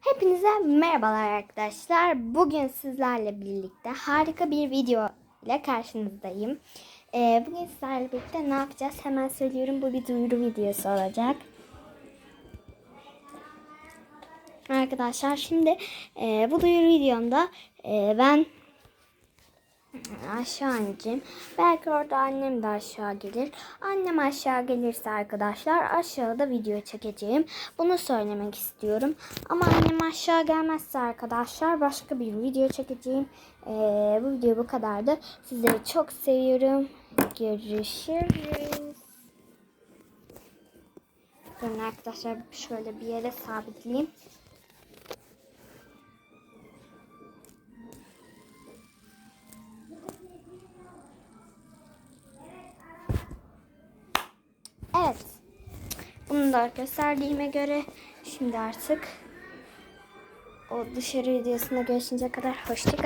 Hepinize merhabalar arkadaşlar. Bugün sizlerle birlikte harika bir video ile karşınızdayım. Ee, bugün sizlerle birlikte ne yapacağız? Hemen söylüyorum. Bu bir duyuru videosu olacak. Arkadaşlar şimdi e, bu duyuru videomda e, ben aşağı ineceğim. Belki orada annem de aşağı gelir. Annem aşağı gelirse arkadaşlar aşağıda video çekeceğim. Bunu söylemek istiyorum. Ama annem aşağı gelmezse arkadaşlar başka bir video çekeceğim. Ee, bu video bu kadardı. Sizleri çok seviyorum. Görüşürüz. Durun arkadaşlar şöyle bir yere sabitleyeyim. Bunu da gösterdiğime göre şimdi artık o dışarı videosunda görüşünce kadar hoşçakalın.